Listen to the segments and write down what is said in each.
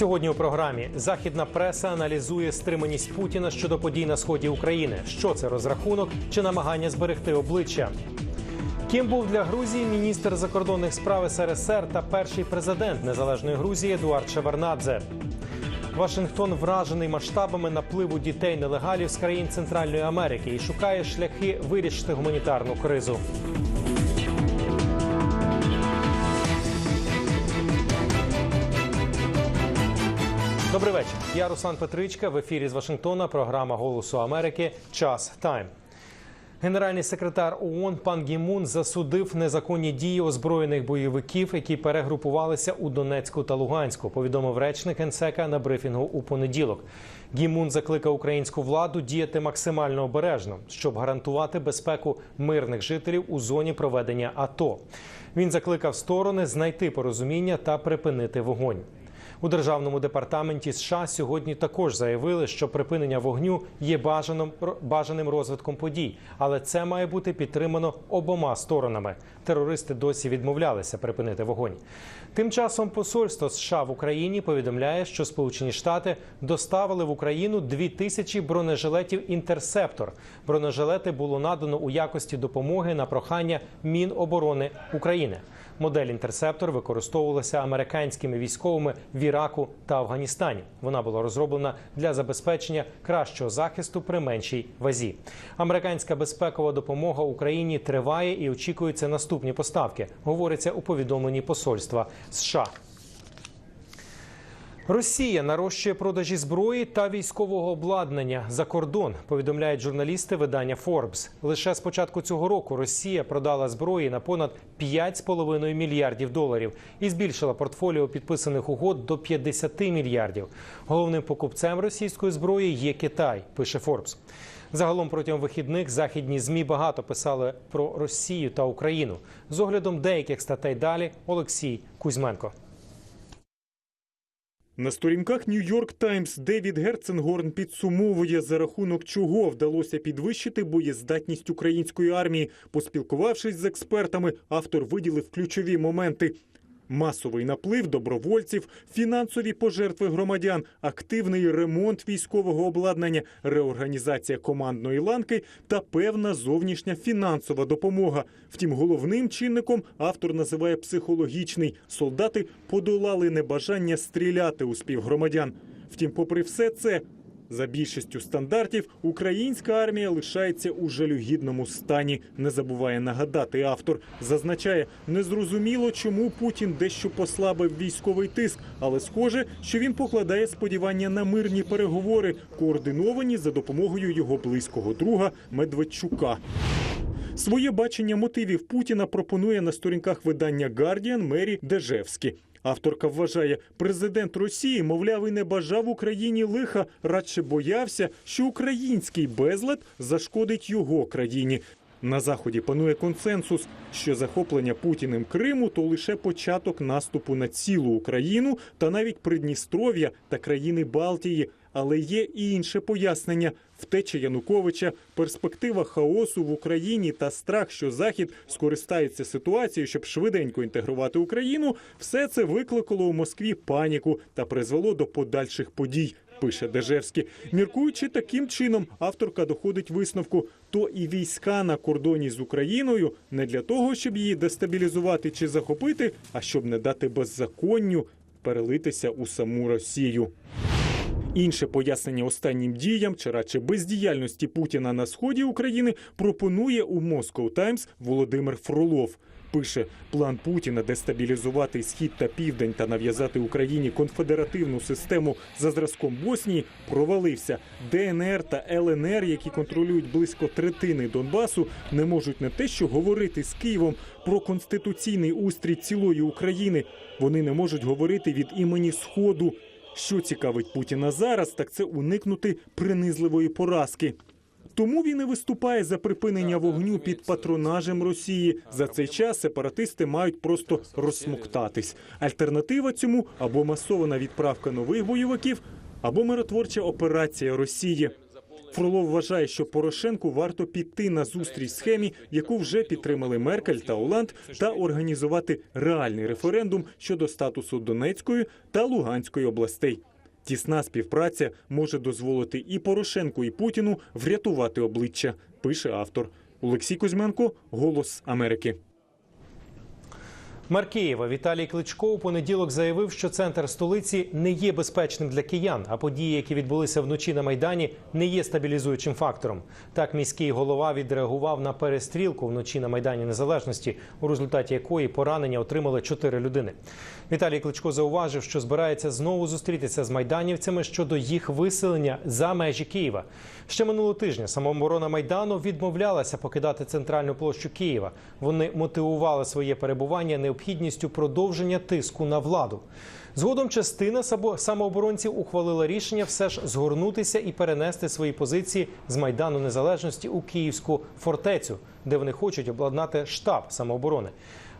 Сьогодні у програмі західна преса аналізує стриманість Путіна щодо подій на сході України. Що це розрахунок чи намагання зберегти обличчя? Ким був для Грузії міністр закордонних справ СРСР та перший президент незалежної Грузії Едуард Шеварнадзе? Вашингтон вражений масштабами напливу дітей нелегалів з країн Центральної Америки і шукає шляхи вирішити гуманітарну кризу. Добрий вечір. Я Руслан Петричка. В ефірі з Вашингтона. Програма Голосу Америки. Час тайм. Генеральний секретар ООН пан Гімун засудив незаконні дії озброєних бойовиків, які перегрупувалися у Донецьку та Луганську. Повідомив речник НСЕКа на брифінгу у понеділок. Гімун закликав українську владу діяти максимально обережно, щоб гарантувати безпеку мирних жителів у зоні проведення АТО. Він закликав сторони знайти порозуміння та припинити вогонь. У державному департаменті США сьогодні також заявили, що припинення вогню є бажаним бажаним розвитком подій, але це має бути підтримано обома сторонами. Терористи досі відмовлялися припинити вогонь. Тим часом посольство США в Україні повідомляє, що Сполучені Штати доставили в Україну дві тисячі бронежилетів інтерсептор. Бронежилети було надано у якості допомоги на прохання Міноборони України. Модель інтерсептор використовувалася американськими військовими в Іраку та Афганістані. Вона була розроблена для забезпечення кращого захисту при меншій вазі. Американська безпекова допомога Україні триває і очікуються наступні поставки. Говориться у повідомленні посольства США. Росія нарощує продажі зброї та військового обладнання за кордон. Повідомляють журналісти видання Forbes. Лише з початку цього року Росія продала зброї на понад 5,5 мільярдів доларів і збільшила портфоліо підписаних угод до 50 мільярдів. Головним покупцем російської зброї є Китай. Пише Forbes. Загалом протягом вихідних західні змі багато писали про Росію та Україну. З оглядом деяких статей далі Олексій Кузьменко. На сторінках Нью-Йорк Таймс Девід Герценгорн підсумовує, за рахунок чого вдалося підвищити боєздатність української армії. Поспілкувавшись з експертами, автор виділив ключові моменти. Масовий наплив добровольців, фінансові пожертви громадян, активний ремонт військового обладнання, реорганізація командної ланки та певна зовнішня фінансова допомога. Втім, головним чинником автор називає психологічний. Солдати подолали небажання стріляти у співгромадян. Втім, попри все це. За більшістю стандартів українська армія лишається у жалюгідному стані. Не забуває нагадати автор. Зазначає, незрозуміло, чому Путін дещо послабив військовий тиск, але схоже, що він покладає сподівання на мирні переговори, координовані за допомогою його близького друга Медведчука. Своє бачення мотивів Путіна пропонує на сторінках видання Гардіан Мері Дежевські. Авторка вважає, президент Росії, мовляв, і не бажав Україні лиха, радше боявся, що український безлад зашкодить його країні. На заході панує консенсус, що захоплення Путіним Криму то лише початок наступу на цілу Україну та навіть Придністров'я та країни Балтії. Але є і інше пояснення: втеча Януковича, перспектива хаосу в Україні та страх, що Захід скористається ситуацією, щоб швиденько інтегрувати Україну. Все це викликало у Москві паніку та призвело до подальших подій. Пише Дежевський. Міркуючи таким чином, авторка доходить висновку: то і війська на кордоні з Україною не для того, щоб її дестабілізувати чи захопити, а щоб не дати беззаконню перелитися у саму Росію. Інше пояснення останнім діям чи радше бездіяльності Путіна на сході України пропонує у Moscow Times Володимир Фролов. Пише план Путіна дестабілізувати схід та південь та нав'язати Україні конфедеративну систему за зразком Боснії провалився. ДНР та ЛНР, які контролюють близько третини Донбасу, не можуть не те, що говорити з Києвом про конституційний устрій цілої України. Вони не можуть говорити від імені Сходу. Що цікавить Путіна зараз, так це уникнути принизливої поразки. Тому він і виступає за припинення вогню під патронажем Росії. За цей час сепаратисти мають просто розсмоктатись. Альтернатива цьому або масована відправка нових бойовиків, або миротворча операція Росії. Фролов вважає, що Порошенку варто піти на зустріч схемі, яку вже підтримали Меркель та Оланд, та організувати реальний референдум щодо статусу Донецької та Луганської областей. Тісна співпраця може дозволити і Порошенку, і Путіну врятувати обличчя, пише автор. Олексій Кузьменко, Голос Америки. Мер Києва Віталій Кличко у понеділок заявив, що центр столиці не є безпечним для киян, а події, які відбулися вночі на майдані, не є стабілізуючим фактором. Так, міський голова відреагував на перестрілку вночі на майдані Незалежності, у результаті якої поранення отримали чотири людини. Віталій Кличко зауважив, що збирається знову зустрітися з майданівцями щодо їх виселення за межі Києва. Ще минулого тижня самооборона майдану відмовлялася покидати центральну площу Києва. Вони мотивували своє перебування необхідністю продовження тиску на владу. Згодом частина самооборонців ухвалила рішення все ж згорнутися і перенести свої позиції з майдану незалежності у Київську фортецю, де вони хочуть обладнати штаб самооборони.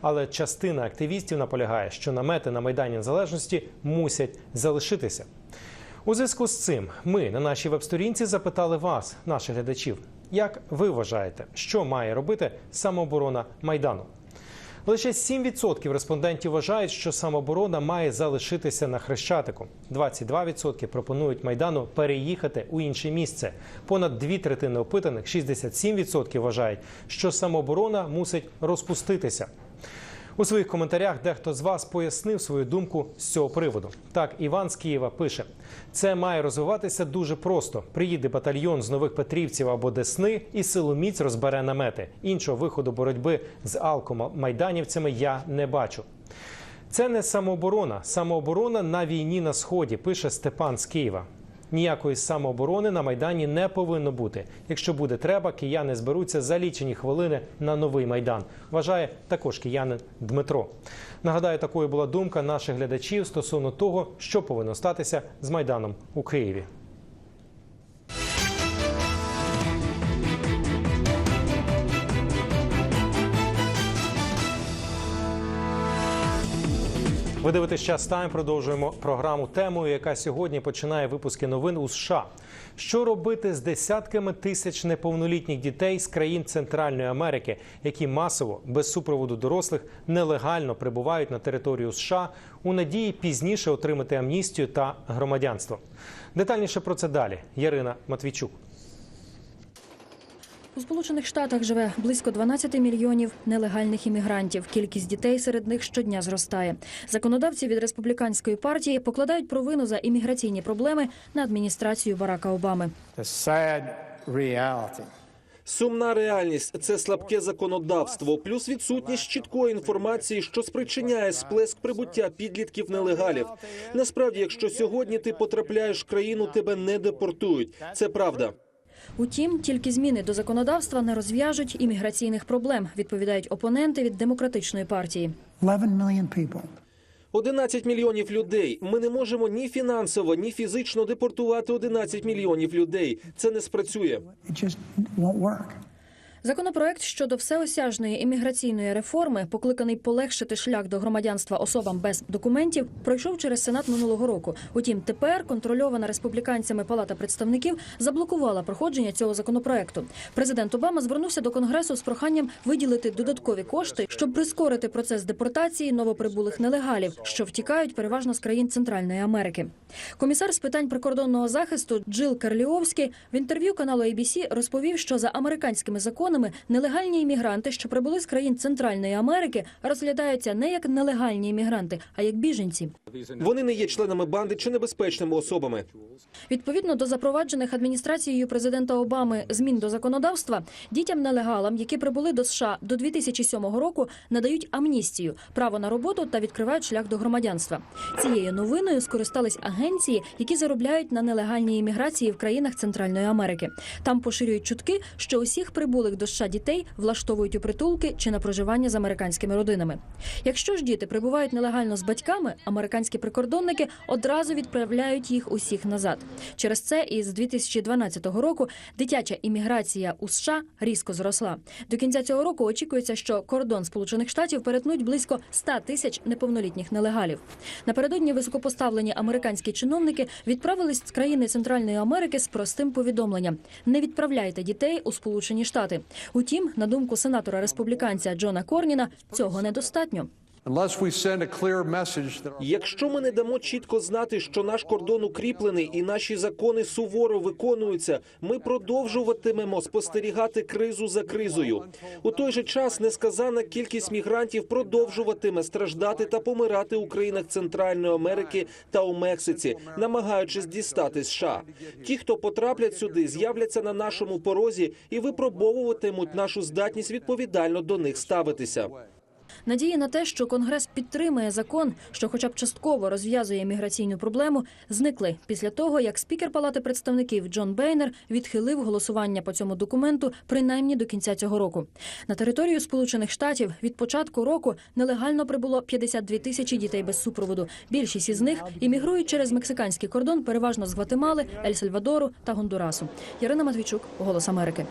Але частина активістів наполягає, що намети на майдані незалежності мусять залишитися. У зв'язку з цим ми на нашій веб-сторінці запитали вас, наших глядачів, як ви вважаєте, що має робити самооборона майдану? Лише 7% респондентів вважають, що самоборона має залишитися на хрещатику. 22% пропонують майдану переїхати у інше місце. Понад дві третини опитаних 67% вважають, що самоборона мусить розпуститися. У своїх коментарях дехто з вас пояснив свою думку з цього приводу. Так, Іван з Києва пише: це має розвиватися дуже просто. Приїде батальйон з нових Петрівців або Десни і силоміць розбере намети. Іншого виходу боротьби з алкомайданівцями я не бачу. Це не самооборона. Самооборона на війні на сході, пише Степан з Києва. Ніякої самооборони на майдані не повинно бути. Якщо буде треба, кияни зберуться за лічені хвилини на новий майдан. Вважає також киянин Дмитро. Нагадаю, такою була думка наших глядачів стосовно того, що повинно статися з майданом у Києві. Ви дивитесь час тайм. Продовжуємо програму темою, яка сьогодні починає випуски новин у США. Що робити з десятками тисяч неповнолітніх дітей з країн Центральної Америки, які масово без супроводу дорослих нелегально прибувають на територію США у надії пізніше отримати амністію та громадянство? Детальніше про це далі. Ярина Матвійчук. У Сполучених Штатах живе близько 12 мільйонів нелегальних іммігрантів. Кількість дітей серед них щодня зростає. Законодавці від республіканської партії покладають провину за імміграційні проблеми на адміністрацію Барака Обами. Сумна реальність це слабке законодавство, плюс відсутність чіткої інформації, що спричиняє сплеск прибуття підлітків нелегалів. Насправді, якщо сьогодні ти потрапляєш в країну, тебе не депортують. Це правда. Утім, тільки зміни до законодавства не розв'яжуть імміграційних проблем, відповідають опоненти від демократичної партії. 11 million people. 11 мільйонів людей. Ми не можемо ні фінансово, ні фізично депортувати 11 мільйонів людей. Це не спрацює. Законопроект щодо всеосяжної імміграційної реформи, покликаний полегшити шлях до громадянства особам без документів, пройшов через сенат минулого року. Утім, тепер контрольована республіканцями Палата представників заблокувала проходження цього законопроекту. Президент Обама звернувся до конгресу з проханням виділити додаткові кошти, щоб прискорити процес депортації новоприбулих нелегалів, що втікають переважно з країн Центральної Америки. Комісар з питань прикордонного захисту Джил Карліовський в інтерв'ю каналу ABC розповів, що за американськими законами нелегальні іммігранти, що прибули з країн Центральної Америки, розглядаються не як нелегальні іммігранти, а як біженці. Вони не є членами банди чи небезпечними особами. Відповідно до запроваджених адміністрацією президента Обами змін до законодавства, дітям-нелегалам, які прибули до США до 2007 року, надають амністію, право на роботу та відкривають шлях до громадянства. Цією новиною скористались агенції, які заробляють на нелегальній імміграції в країнах Центральної Америки. Там поширюють чутки, що усіх прибулих до США дітей влаштовують у притулки чи на проживання з американськими родинами. Якщо ж діти прибувають нелегально з батьками, американські прикордонники одразу відправляють їх усіх назад. Через це із 2012 року дитяча імміграція у США різко зросла. До кінця цього року очікується, що кордон Сполучених Штатів перетнуть близько 100 тисяч неповнолітніх нелегалів. Напередодні високопоставлені американські чиновники відправились з країни Центральної Америки з простим повідомленням: не відправляйте дітей у Сполучені Штати. Утім, на думку сенатора республіканця Джона Корніна, цього недостатньо. Якщо ми не дамо чітко знати, що наш кордон укріплений і наші закони суворо виконуються, ми продовжуватимемо спостерігати кризу за кризою. У той же час несказана кількість мігрантів продовжуватиме страждати та помирати у країнах Центральної Америки та у Мексиці, намагаючись дістати США. Ті, хто потраплять сюди, з'являться на нашому порозі і випробовуватимуть нашу здатність відповідально до них ставитися. Надії на те, що Конгрес підтримає закон, що, хоча б частково розв'язує міграційну проблему, зникли після того, як спікер Палати представників Джон Бейнер відхилив голосування по цьому документу принаймні до кінця цього року. На територію Сполучених Штатів від початку року нелегально прибуло 52 тисячі дітей без супроводу. Більшість із них іммігрують через мексиканський кордон, переважно з Гватемали, Ель-Сальвадору та Гондурасу. Ярина Матвійчук, Голос Америки.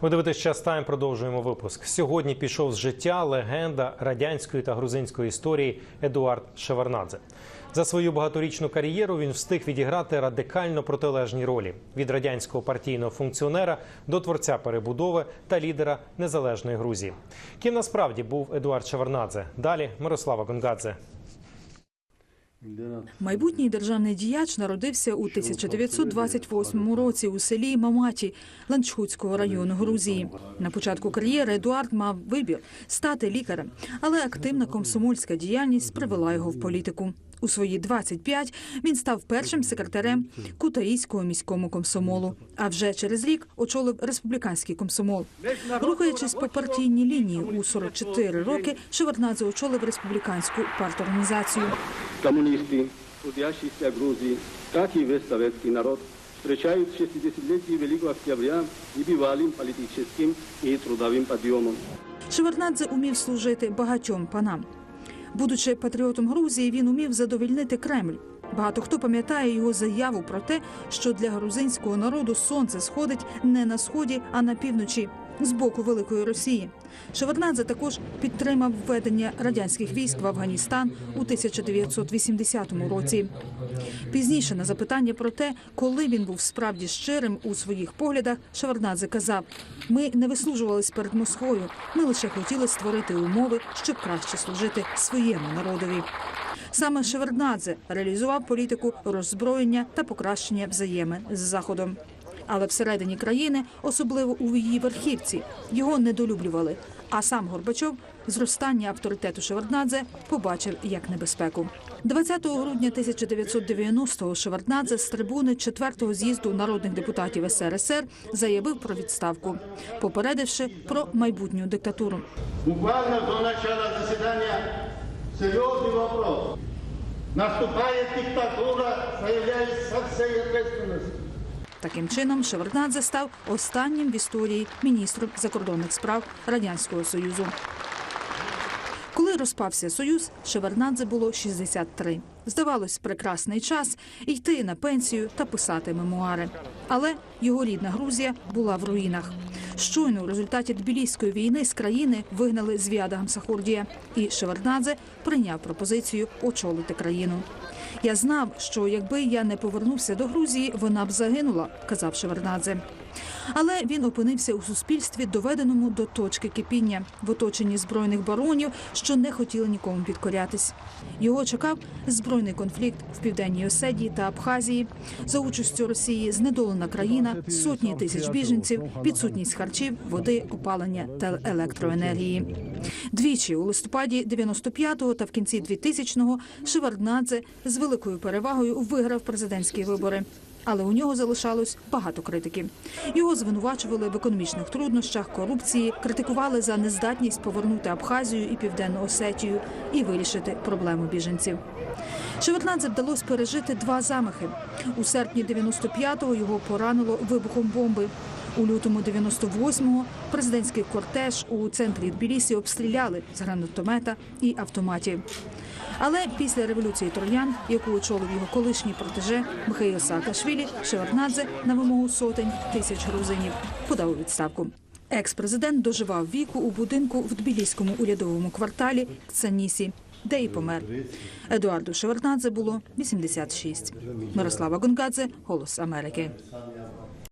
Ви дивитесь час тайм. Продовжуємо випуск. Сьогодні пішов з життя легенда радянської та грузинської історії Едуард Шеварнадзе. За свою багаторічну кар'єру він встиг відіграти радикально протилежні ролі від радянського партійного функціонера до творця перебудови та лідера незалежної Грузії. Ким насправді був Едуард Шеварнадзе? Далі Мирослава Гонгадзе. Майбутній державний діяч народився у 1928 році у селі Маматі Ланчхутського району Грузії. На початку кар'єри Едуард мав вибір стати лікарем, але активна комсомольська діяльність привела його в політику. У свої 25 він став першим секретарем Кутаїського міському комсомолу. А вже через рік очолив республіканський комсомол. Рухаючись по партійній лінії у 44 роки, Шеварднадзе очолив республіканську парторганізацію Коммунисты, трудящиеся Грузии, как и весь советский народ, встречают 60-летие Великого Октября небывалым политическим и трудовым подъемом. Шеварднадзе умів служити багатьом панам. Будучи патріотом Грузії, він умів задовільнити Кремль. Багато хто пам'ятає його заяву про те, що для грузинського народу сонце сходить не на сході, а на півночі з боку Великої Росії. Шеварднадзе також підтримав введення радянських військ в Афганістан у 1980 році. Пізніше на запитання про те, коли він був справді щирим у своїх поглядах, Шеварднадзе казав: ми не вислужувались перед Москвою, ми лише хотіли створити умови, щоб краще служити своєму народові. Саме Шеварднадзе реалізував політику роззброєння та покращення взаємин з Заходом. Але всередині країни, особливо у її верхівці, його недолюблювали. А сам Горбачов зростання авторитету Шеварднадзе побачив як небезпеку. 20 грудня 1990-го Шеварднадзе з трибуни 4-го з'їзду народних депутатів СРСР заявив про відставку, попередивши про майбутню диктатуру. Буквально до начала заседания серьезный вопрос. Наступает диктатура, заявляюсь со всей ответственностью. Таким чином, Шеварднадзе став останнім в історії міністром закордонних справ радянського союзу. Коли розпався союз, Шеварднадзе було 63. Здавалось, прекрасний час йти на пенсію та писати мемуари. Але його рідна Грузія була в руїнах. Щойно в результаті Тбіліської війни з країни вигнали Звіада Гамсахурдія, і Шеварднадзе прийняв пропозицію очолити країну. Я знав, що якби я не повернувся до Грузії, вона б загинула, казав Шеварднадзе. Але він опинився у суспільстві, доведеному до точки кипіння, в оточенні збройних баронів, що не хотіли нікому підкорятись. Його чекав збройний конфлікт в південній Оседії та Абхазії, за участю Росії знедолена країна, сотні тисяч біженців, відсутність харчів, води, опалення та електроенергії. Двічі у листопаді 95-го та в кінці 2000-го Шеварднадзе з великою перевагою виграв президентські вибори. Але у нього залишалось багато критики. Його звинувачували в економічних труднощах, корупції, критикували за нездатність повернути Абхазію і Південну Осетію і вирішити проблему біженців. Шеварднадзе вдалося пережити два замахи. У серпні 95-го його поранило вибухом бомби. У лютому 98-го президентський кортеж у центрі Тбілісі обстріляли з гранатомета і автоматів. Але після революції троян, яку очолив його колишній протеже Михаїл Саакашвілі, Шеварднадзе на вимогу сотень тисяч грузинів подав у відставку. Екс-президент доживав віку у будинку в Тбіліському урядовому кварталі Кцанісі, де і помер. Едуарду Шеварднадзе було 86. Мирослава Гонгадзе, Голос Америки.